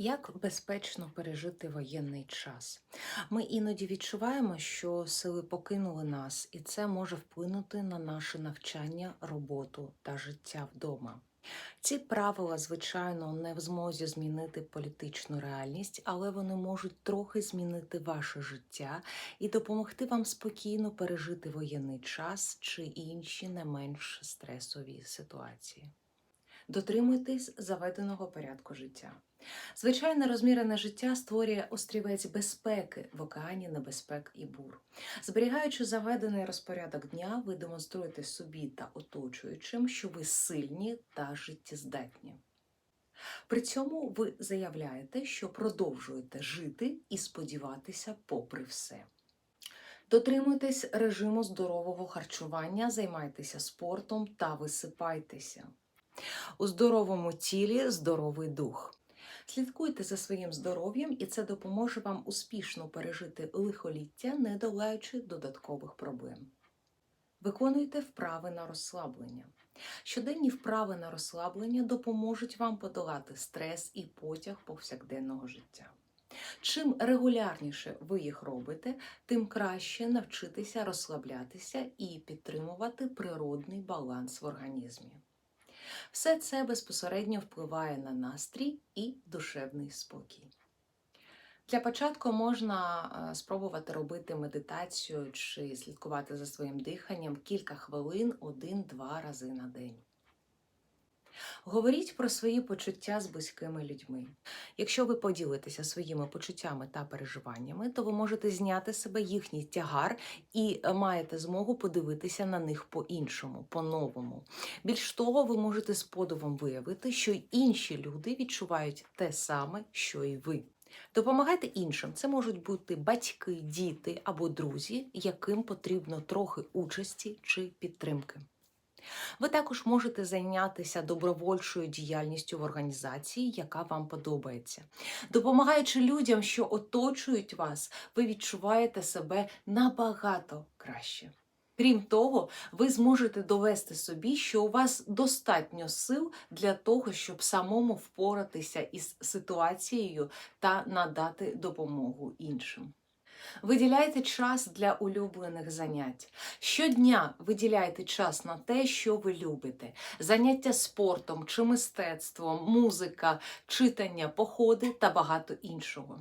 Як безпечно пережити воєнний час? Ми іноді відчуваємо, що сили покинули нас, і це може вплинути на наше навчання, роботу та життя вдома. Ці правила, звичайно, не в змозі змінити політичну реальність, але вони можуть трохи змінити ваше життя і допомогти вам спокійно пережити воєнний час чи інші не менш стресові ситуації. Дотримуйтесь заведеного порядку життя. Звичайне розмірене життя створює острівець безпеки в океані небезпек і бур. Зберігаючи заведений розпорядок дня, ви демонструєте собі та оточуючим, що ви сильні та життєздатні. При цьому ви заявляєте, що продовжуєте жити і сподіватися попри все. Дотримуйтесь режиму здорового харчування, займайтеся спортом та висипайтеся. У здоровому тілі здоровий дух. Слідкуйте за своїм здоров'ям, і це допоможе вам успішно пережити лихоліття, не долаючи додаткових проблем. Виконуйте вправи на розслаблення. Щоденні вправи на розслаблення допоможуть вам подолати стрес і потяг повсякденного життя. Чим регулярніше ви їх робите, тим краще навчитися розслаблятися і підтримувати природний баланс в організмі. Все це безпосередньо впливає на настрій і душевний спокій. Для початку можна е, спробувати робити медитацію чи слідкувати за своїм диханням кілька хвилин один-два рази на день. Говоріть про свої почуття з близькими людьми. Якщо ви поділитеся своїми почуттями та переживаннями, то ви можете зняти з себе їхній тягар і е, маєте змогу подивитися на них по-іншому, по-новому. Більш того, ви можете з подивом виявити, що інші люди відчувають те саме, що і ви. Допомагайте іншим. Це можуть бути батьки, діти або друзі, яким потрібно трохи участі чи підтримки. Ви також можете зайнятися добровольчою діяльністю в організації, яка вам подобається. Допомагаючи людям, що оточують вас, ви відчуваєте себе набагато краще. Крім того, ви зможете довести собі, що у вас достатньо сил для того, щоб самому впоратися із ситуацією та надати допомогу іншим. Виділяйте час для улюблених занять. Щодня виділяйте час на те, що ви любите: заняття спортом чи мистецтвом, музика, читання, походи та багато іншого.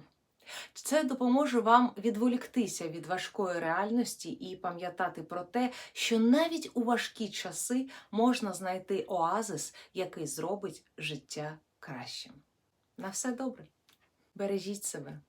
Це допоможе вам відволіктися від важкої реальності і пам'ятати про те, що навіть у важкі часи можна знайти оазис, який зробить життя кращим. На все добре. Бережіть себе.